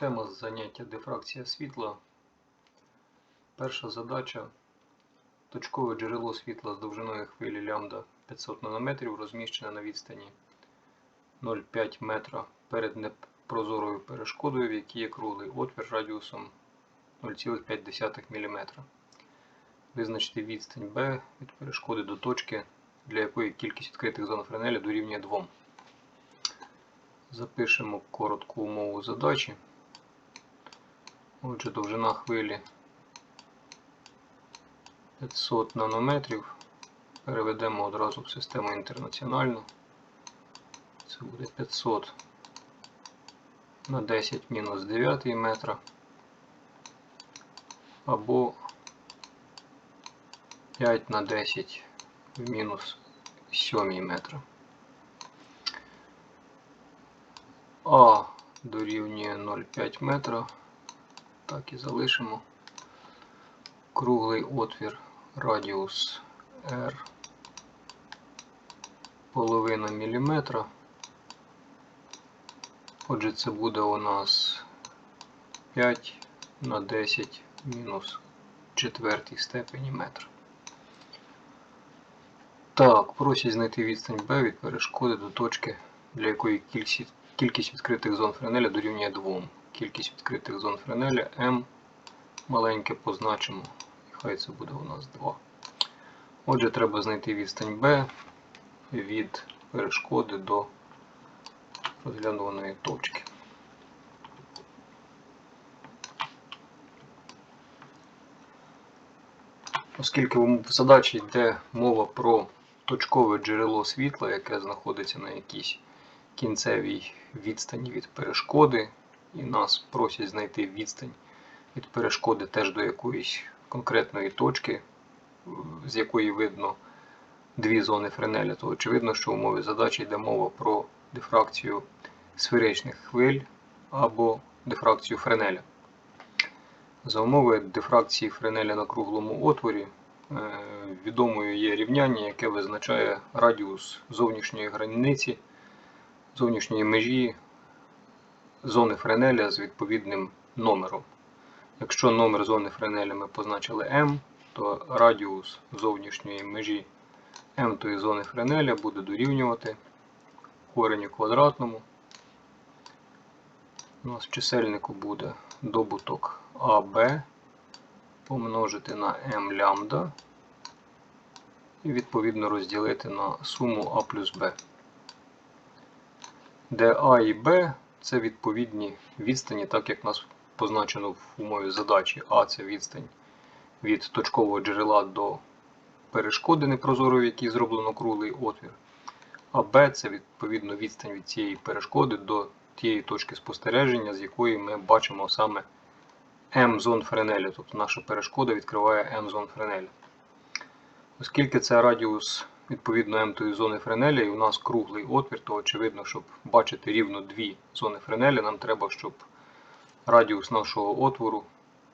Тема заняття дифракція світла. Перша задача. Точкове джерело світла з довжиною хвилі лямбда 500 нанометрів розміщене на відстані 0,5 метра перед непрозорою перешкодою, в якій є круглий отвір радіусом 0,5 мм. Визначте відстань B від перешкоди до точки, для якої кількість відкритих зон Френеля дорівнює 2. Запишемо коротку умову задачі. Отже, довжина хвилі 500 нанометрів. Переведемо одразу в систему інтернаціональну. Це буде 500 на 10 мінус 9 метра. Або 5 на 10 в мінус 7 метра. А дорівнює 0,5 метра. Так і залишимо. Круглий отвір радіус R половина міліметра. Отже, це буде у нас 5 на 10 мінус четвертій степені метра. Так, просять знайти відстань B від перешкоди до точки, для якої кількість відкритих зон Френеля дорівнює 2. Кількість відкритих зон Френеля M маленьке позначимо. Хай це буде у нас 2. Отже, треба знайти відстань B від перешкоди до розглянуваної точки. Оскільки в задачі йде мова про точкове джерело світла, яке знаходиться на якійсь кінцевій відстані від перешкоди, і нас просять знайти відстань від перешкоди теж до якоїсь конкретної точки, з якої видно дві зони Френеля, то очевидно, що в умові задачі йде мова про дифракцію сферичних хвиль або дифракцію Френеля. За умови дифракції Френеля на круглому отворі е, відомою є рівняння, яке визначає радіус зовнішньої границі, зовнішньої межі зони Френеля з відповідним номером. Якщо номер зони Френеля ми позначили m, то радіус зовнішньої межі m тої зони Френеля буде дорівнювати кореню квадратному. У нас в чисельнику буде добуток АБ помножити на m лямбда і відповідно розділити на суму А плюс Б. Де А і Б це відповідні відстані, так як нас позначено в умові задачі. А це відстань від точкового джерела до перешкоди непрозорої, в якій зроблено круглий отвір. А Б це відповідно відстань від цієї перешкоди до тієї точки спостереження, з якої ми бачимо саме М зон Френеля. Тобто наша перешкода відкриває М зон Френеля. Оскільки це радіус відповідно М тої зони Френеля, і у нас круглий отвір, то очевидно, щоб бачити рівно дві зони Френеля, нам треба, щоб радіус нашого отвору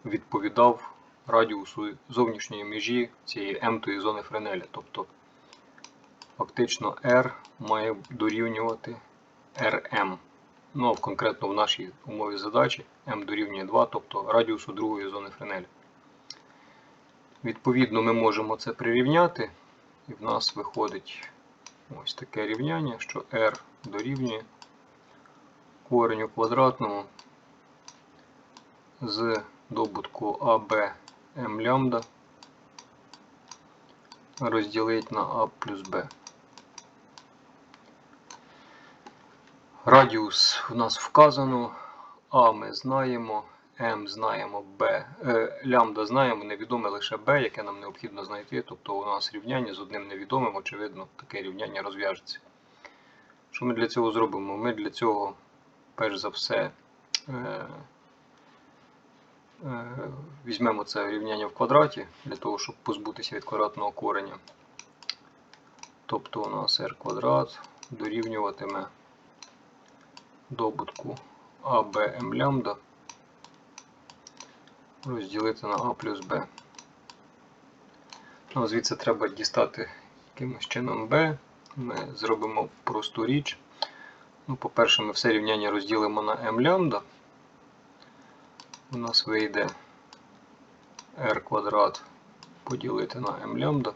відповідав радіусу зовнішньої межі цієї М-тої зони Френеля. Тобто фактично R має дорівнювати Rm. Ну, конкретно в нашій умові задачі m дорівнює 2, тобто радіусу другої зони Френеля. Відповідно, ми можемо це прирівняти, і в нас виходить ось таке рівняння, що r дорівнює кореню квадратному з добутку AB m лямбда розділити на А плюс Б. Радіус в нас вказано, А ми знаємо, М знаємо, Б, е, лямбда знаємо, невідоме лише Б, яке нам необхідно знайти. Тобто у нас рівняння з одним невідомим, очевидно, таке рівняння розв'яжеться. Що ми для цього зробимо? Ми для цього, перш за все, е, е, візьмемо це рівняння в квадраті, для того, щоб позбутися від квадратного кореня. Тобто у нас r квадрат дорівнюватиме добутку АБМ лямбда розділити на А плюс Б. Ну, звідси треба дістати якимось чином B. Ми зробимо просту річ. Ну, По-перше, ми все рівняння розділимо на m лямбда. у нас вийде r квадрат поділити на m лямбда.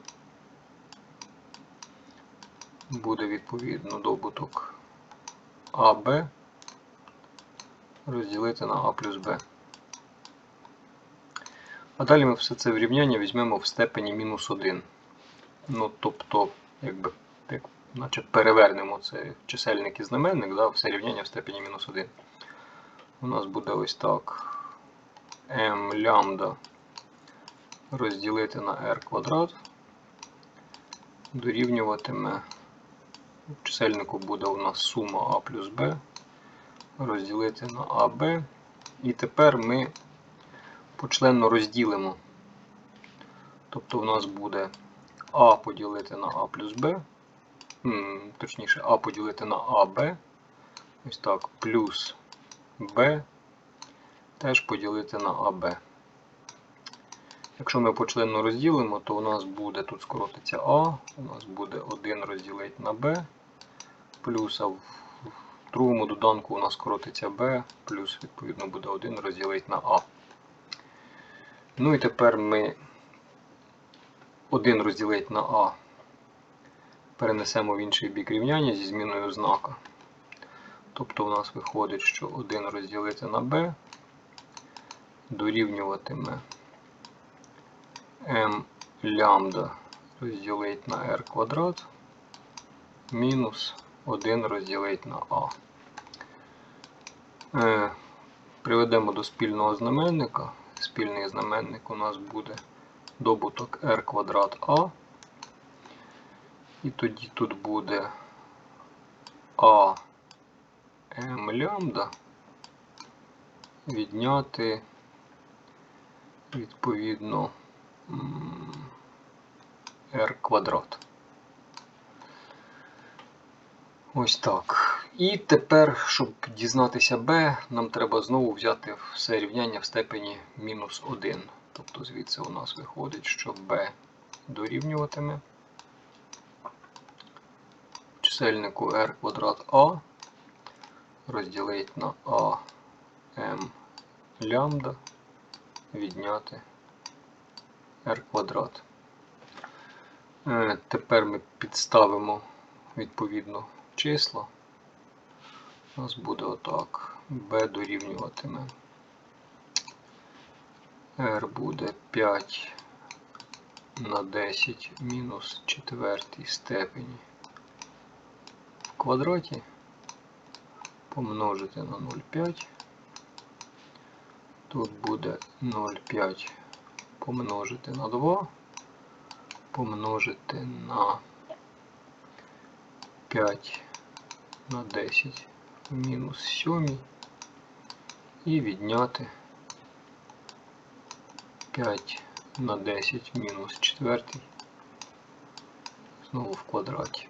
Буде відповідно добуток АБ розділити на А плюс Б. А далі ми все це врівняння візьмемо в степені мінус 1. Ну, тобто, якби, як, наче перевернемо це чисельник і знаменник, да, все рівняння в степені мінус 1. У нас буде ось так. m лямбда розділити на r квадрат дорівнюватиме. В чисельнику буде у нас сума А плюс Б розділити на АБ. І тепер ми почленно розділимо. Тобто у нас буде А поділити на А плюс Б. Точніше, А поділити на АБ. Ось так, плюс Б теж поділити на АБ. Якщо ми почленно розділимо, то у нас буде тут скоротиться А, у нас буде 1 розділити на Б, плюс а в в другому доданку у нас скоротиться b, плюс, відповідно, буде 1 розділити на a. Ну і тепер ми 1 розділити на a перенесемо в інший бік рівняння зі зміною знака. Тобто у нас виходить, що 1 розділити на b дорівнюватиме m лямбда розділити на r квадрат мінус 1 розділити на А. Е, Приведемо до спільного знаменника. Спільний знаменник у нас буде добуток r квадрат А. І тоді тут буде А М лямбда відняти відповідно r квадрат. Ось так. І тепер, щоб дізнатися b, нам треба знову взяти все рівняння в степені мінус 1. Тобто звідси у нас виходить, що b дорівнюватиме чисельнику r квадрат А розділити на А М лямбда відняти r квадрат. Е, Тепер ми підставимо відповідно числа. У нас буде отак. b дорівнюватиме. r буде 5 на 10 мінус 4 степені в квадраті помножити на 0,5. Тут буде 0,5 помножити на 2, помножити на 5 на 10 в мінус 7 і відняти 5 на 10 мінус 4 знову в квадраті.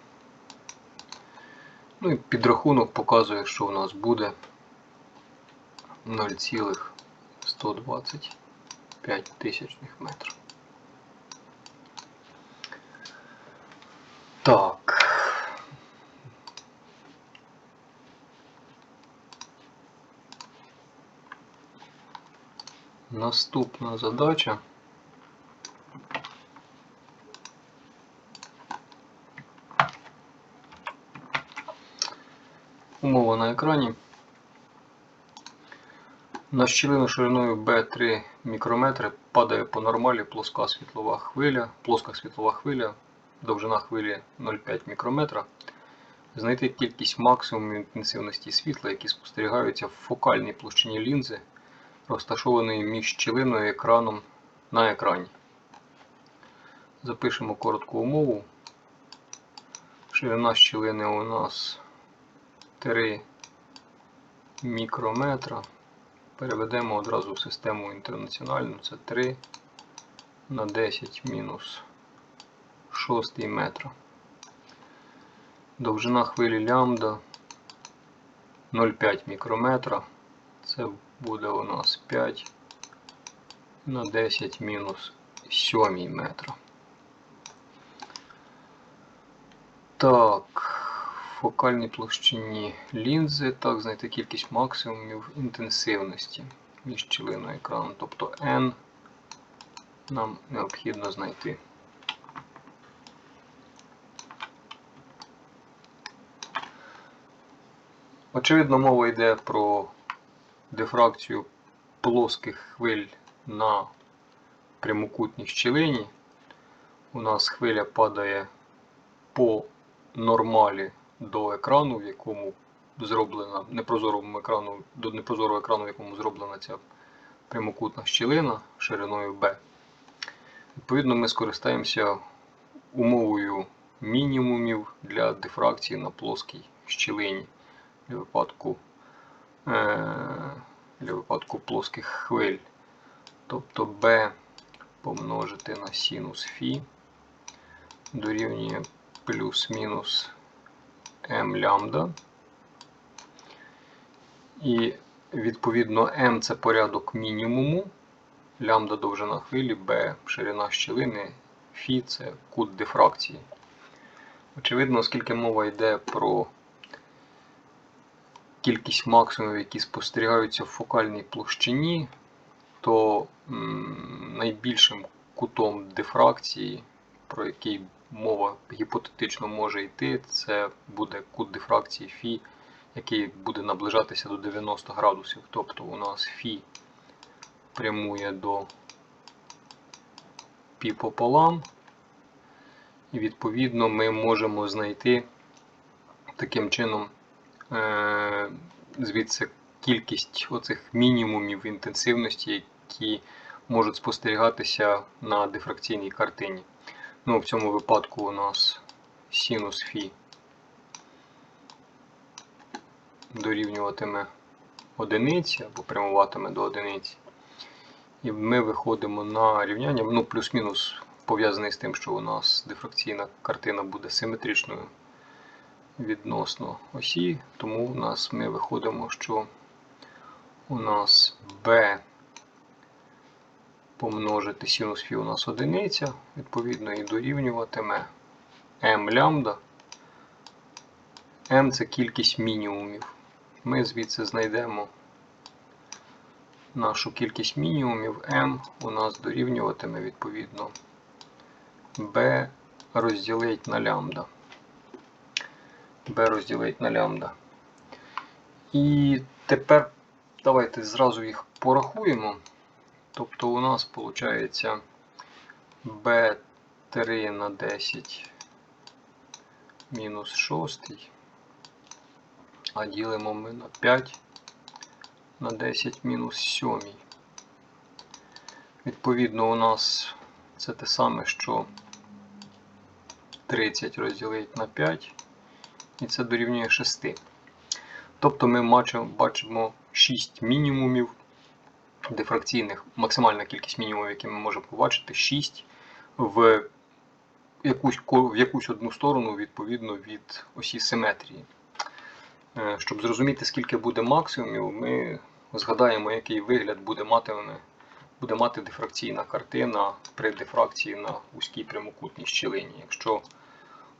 Ну і підрахунок показує, що у нас буде 0,125 тисячних метрів. Так. Наступна задача. Умова на екрані. На щілину шириною B3 мікрометри падає по нормалі плоска світлова хвиля, плоска світлова хвиля, довжина хвилі 0,5 мікрометра. Знайти кількість максимуму інтенсивності світла, які спостерігаються в фокальній площині лінзи, розташованої між щілиною і екраном на екрані. Запишемо коротку умову. Ширина щілини у нас 3 мікрометра. Переведемо одразу в систему інтернаціональну. Це 3 на 10 мінус 6 метра. Довжина хвилі лямбда 0,5 мікрометра. Це буде у нас 5 на 10 мінус 7 метра. Так, в фокальній площині лінзи, так, знайти кількість максимумів інтенсивності. між щілиною і екраном. Тобто n нам необхідно знайти. Очевидно, мова йде про дифракцію плоских хвиль на прямокутній щілині. У нас хвиля падає по нормалі до екрану, в якому зроблена непрозорому екрану, до непрозорого екрану, в якому зроблена ця прямокутна щілина шириною B. Відповідно, ми скористаємося умовою мінімумів для дифракції на плоскій щілині для випадку, для випадку плоских хвиль. Тобто b помножити на синус φ дорівнює плюс-мінус m лямбда. І відповідно m це порядок мінімуму, лямбда довжина хвилі, b ширина щілини, φ це кут дифракції. Очевидно, оскільки мова йде про кількість максимумів, які спостерігаються в фокальній площині, то найбільшим кутом дифракції, про який мова гіпотетично може йти, це буде кут дифракції Фі, який буде наближатися до 90 градусів. Тобто у нас Фі прямує до пі пополам, і відповідно ми можемо знайти таким чином звідси кількість оцих мінімумів інтенсивності, які можуть спостерігатися на дифракційній картині. Ну, В цьому випадку у нас синус Фі дорівнюватиме одиниці або прямуватиме до одиниці. І ми виходимо на рівняння, ну, плюс-мінус пов'язаний з тим, що у нас дифракційна картина буде симетричною відносно осі, тому у нас ми виходимо, що у нас b помножити синус фі у нас одиниця, відповідно, і дорівнюватиме m лямбда. m це кількість мінімумів. Ми звідси знайдемо нашу кількість мінімумів, m у нас дорівнюватиме відповідно b розділить на лямбда. B розділить на лямбда. І тепер давайте зразу їх порахуємо. Тобто у нас виходить b3 на 10 мінус 6, а ділимо ми на 5 на 10 мінус 7. Відповідно, у нас це те саме, що 30 розділити на 5, і це дорівнює 6. Тобто ми бачимо 6 мінімумів дифракційних, максимальна кількість мінімумів, які ми можемо побачити, 6 в якусь в якусь одну сторону відповідно від осі симетрії. Е, щоб зрозуміти, скільки буде максимумів, ми згадаємо, який вигляд буде мати, буде мати дифракційна картина при дифракції на вузькій прямокутній щілині. Якщо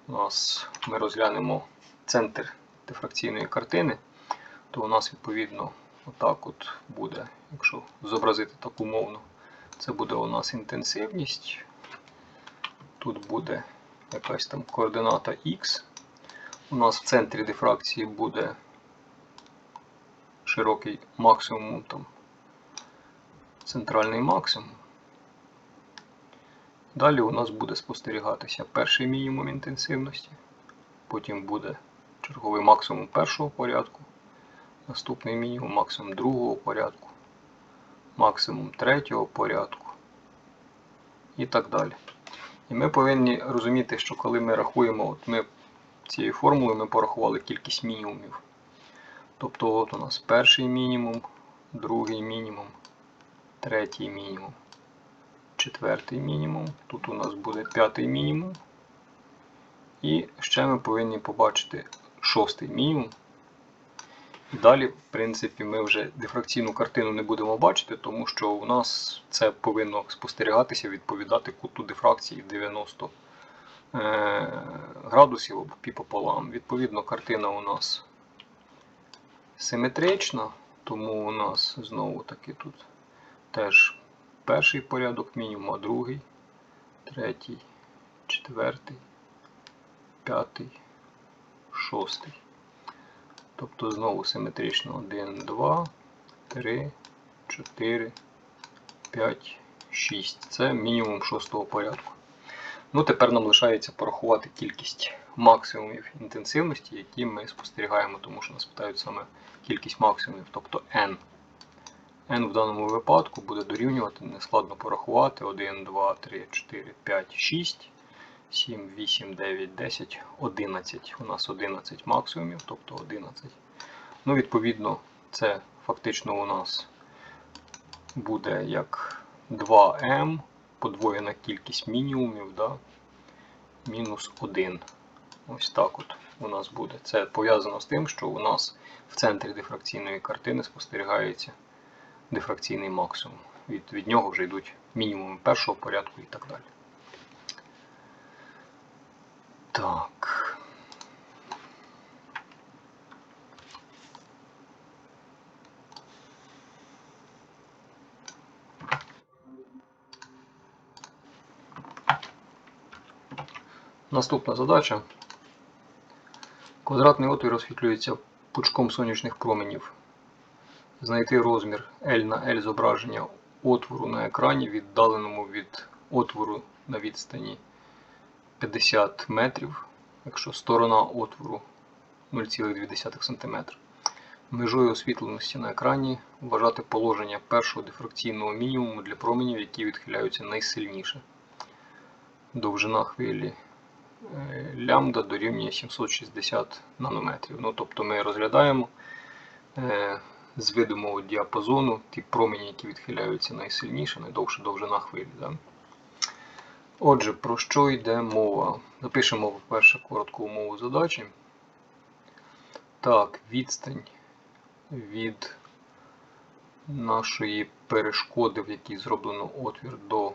у нас ми розглянемо центр дифракційної картини, то у нас відповідно отак от буде, якщо зобразити так умовно, це буде у нас інтенсивність. Тут буде якась там координата X. У нас в центрі дифракції буде широкий максимум, там, центральний максимум. Далі у нас буде спостерігатися перший мінімум інтенсивності, потім буде черговий максимум першого порядку, наступний мінімум максимум другого порядку, максимум третього порядку і так далі. І ми повинні розуміти, що коли ми рахуємо, от ми цією формулою ми порахували кількість мінімумів. Тобто от у нас перший мінімум, другий мінімум, третій мінімум, четвертий мінімум, тут у нас буде п'ятий мінімум. І ще ми повинні побачити шостий мінімум. І далі, в принципі, ми вже дифракційну картину не будемо бачити, тому що у нас це повинно спостерігатися, відповідати куту дифракції 90 е, градусів або пі пополам. Відповідно, картина у нас симетрична. Тому у нас знову таки тут теж перший порядок мінімум, а другий, третій, четвертий, п'ятий, шостий. Тобто знову симетрично 1, 2, 3, 4, 5, 6. Це мінімум шостого порядку. Ну, тепер нам лишається порахувати кількість максимумів інтенсивності, які ми спостерігаємо, тому що нас питають саме кількість максимумів, тобто n. n в даному випадку буде дорівнювати, нескладно порахувати 1, 2, 3, 4, 5, 6, 7, 8, 9, 10, 11. У нас 11 максимумів, тобто 11. Ну, відповідно, це фактично у нас буде як 2m подвоєна кількість мінімумів, да? мінус 1. Ось так от у нас буде. Це пов'язано з тим, що у нас в центрі дифракційної картини спостерігається дифракційний максимум. Від, від нього вже йдуть мінімуми першого порядку і так далі. Так. Наступна задача. Квадратний отвір освітлюється пучком сонячних променів. Знайти розмір L на L зображення отвору на екрані, віддаленому від отвору на відстані 50 метрів, якщо сторона отвору 0,2 см. Межою освітленості на екрані вважати положення першого дифракційного мінімуму для променів, які відхиляються найсильніше. Довжина хвилі е, лямбда дорівнює 760 нанометрів. Ну, Тобто ми розглядаємо е, з видимого діапазону ті промені, які відхиляються найсильніше, найдовша довжина хвилі. Да? Отже, про що йде мова? Запишемо, по-перше, коротку умову задачі. Так, відстань від нашої перешкоди, в якій зроблено отвір до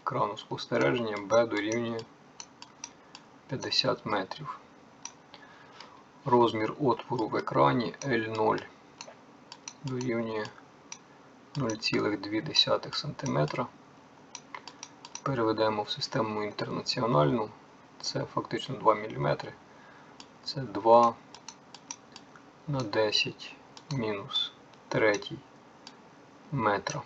екрану спостереження, B дорівнює 50 метрів. Розмір отвору в екрані L0 дорівнює 0,2 см. Переведемо в систему інтернаціональну. Це фактично 2 мм. Це 2 на 10 мінус 3 метра.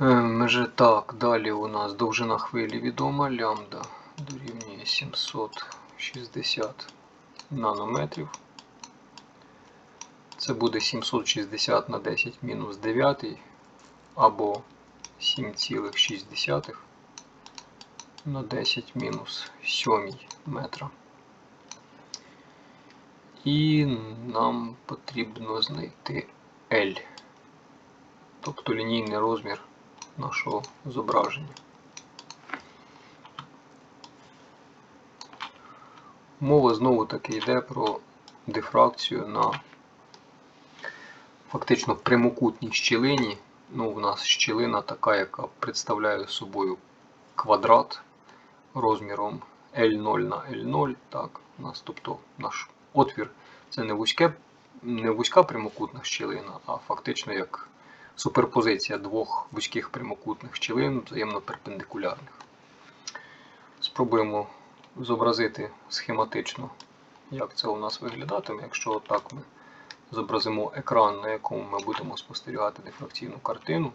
Е, Меже так, далі у нас довжина хвилі відома, лямбда дорівнює 760 нанометрів. Це буде 760 на 10 мінус 9 або 7,6 на 10 мінус 7 метра. І нам потрібно знайти L, тобто лінійний розмір нашого зображення. Мова знову таки йде про дифракцію на фактично прямокутній щілині. Ну, У нас щілина така, яка представляє собою квадрат розміром L0 на L0. Так, у нас, тобто наш отвір це не вузьке, не вузька прямокутна щілина, а фактично як суперпозиція двох вузьких прямокутних щілин взаємно перпендикулярних. Спробуємо зобразити схематично, як це у нас виглядатиме, якщо так ми зобразимо екран, на якому ми будемо спостерігати дифракційну картину.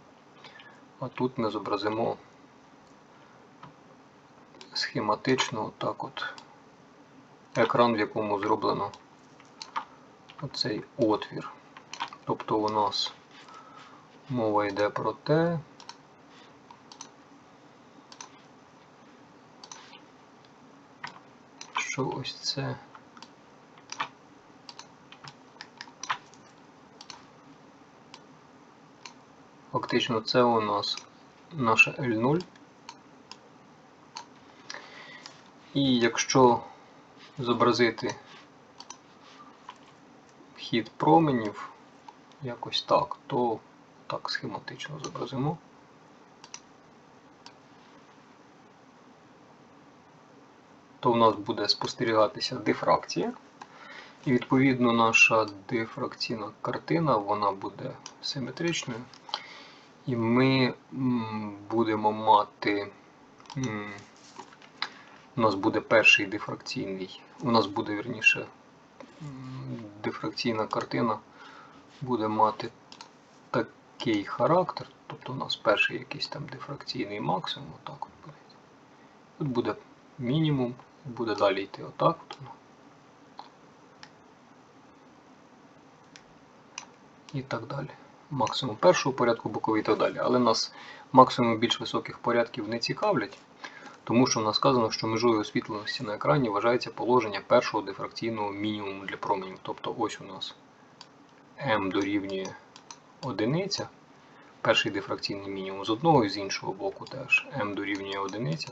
А тут ми зобразимо схематично так от екран, в якому зроблено оцей отвір. Тобто у нас мова йде про те, що ось це Фактично це у нас наша L0. І якщо зобразити хід променів якось так, то так схематично зобразимо. То в нас буде спостерігатися дифракція. І відповідно наша дифракційна картина вона буде симетричною. І ми будемо мати. У нас буде перший дифракційний. У нас буде вірніше м, дифракційна картина буде мати такий характер. Тобто у нас перший якийсь там дифракційний максимум, отак от буде. Тут буде мінімум, буде далі йти отак. От воно. І так далі. Максимум першого порядку боковий і так далі. Але нас максимум більш високих порядків не цікавлять, тому що в нас сказано, що межою освітленості на екрані вважається положення першого дифракційного мінімуму для променів. Тобто ось у нас m дорівнює одиниця. Перший дифракційний мінімум з одного і з іншого боку теж m дорівнює одиниця.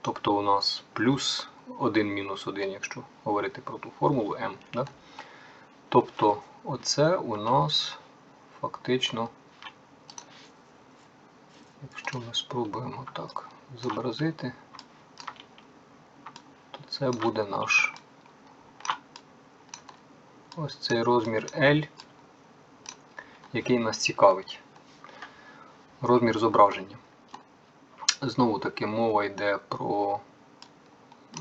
Тобто у нас плюс 1 мінус 1, якщо говорити про ту формулу m. Да? Тобто оце у нас фактично, якщо ми спробуємо так зобразити, то це буде наш ось цей розмір L, який нас цікавить. Розмір зображення. Знову таки мова йде про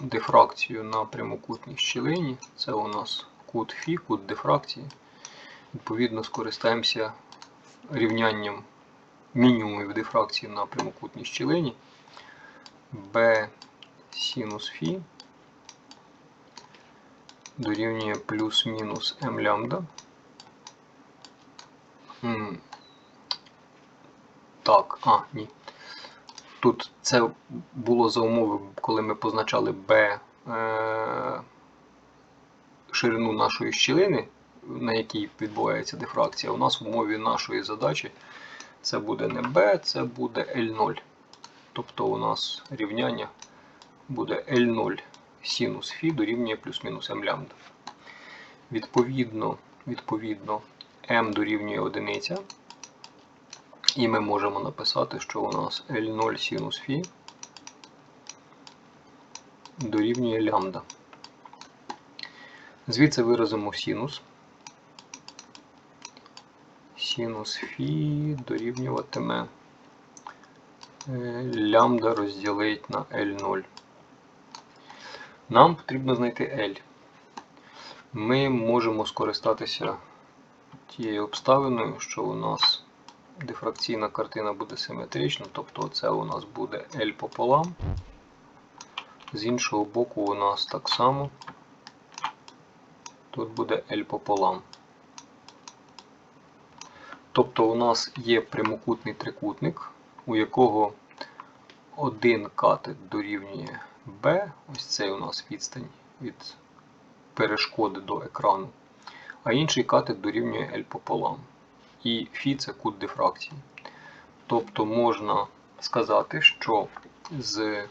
дифракцію на прямокутній щілині. Це у нас кут Фі, кут дифракції. Відповідно, скористаємося рівнянням мінімумів дифракції на прямокутній щілині. B синус Фі дорівнює плюс-мінус m лямбда. Так, а, ні. Тут це було за умови, коли ми позначали B е, ширину нашої щілини, на якій відбувається дифракція. У нас в умові нашої задачі це буде не B, це буде L0. Тобто у нас рівняння буде L0 синус Фі дорівнює плюс-мінус m лямбда. Відповідно, відповідно, m дорівнює 1. І ми можемо написати, що у нас L0 синус Фі дорівнює лямбда. Звідси виразимо синус. Синус Фі дорівнюватиме е, лямбда розділить на L0. Нам потрібно знайти L. Ми можемо скористатися тією обставиною, що у нас дифракційна картина буде симетрична, тобто це у нас буде L пополам. З іншого боку, у нас так само тут буде L пополам. Тобто у нас є прямокутний трикутник, у якого один катет дорівнює B, ось цей у нас відстань від перешкоди до екрану, а інший катет дорівнює L пополам. І Фі це кут дифракції. Тобто можна сказати, що з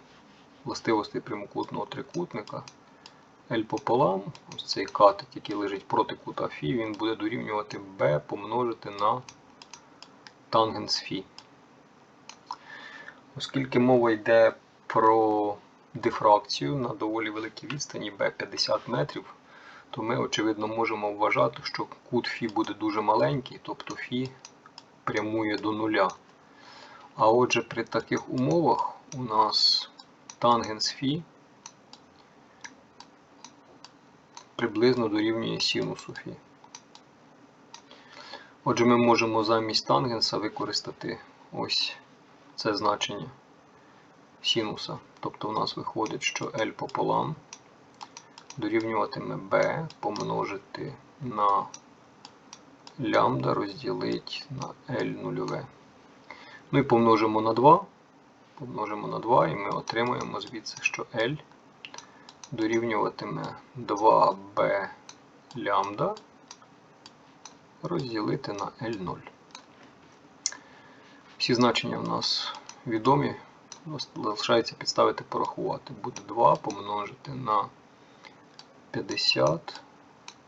властивостей прямокутного трикутника L пополам, ось цей катет, який лежить проти кута Фі, він буде дорівнювати B помножити на тангенс Фі. Оскільки мова йде про дифракцію на доволі великій відстані b 50 метрів, то ми, очевидно, можемо вважати, що кут Фі буде дуже маленький, тобто Фі прямує до нуля. А отже, при таких умовах у нас тангенс Фі приблизно дорівнює синусу Фі. Отже, ми можемо замість тангенса використати ось це значення синуса. Тобто у нас виходить, що L пополам дорівнюватиме B помножити на лямбда розділити на L нульове. Ну і помножимо на 2. Помножимо на 2 і ми отримаємо звідси, що L дорівнюватиме 2b лямбда розділити на L0. Всі значення в нас відомі. Залишається підставити порахувати. Буде 2 помножити на 50,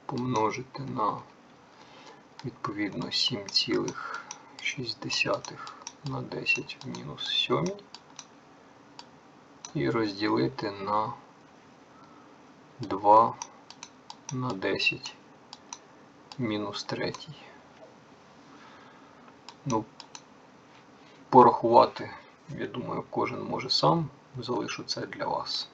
помножити на відповідно 7,6 на 10 в мінус 7 і розділити на 2 на 10 мінус третій. Ну, порахувати, я думаю, кожен може сам. Залишу це для вас.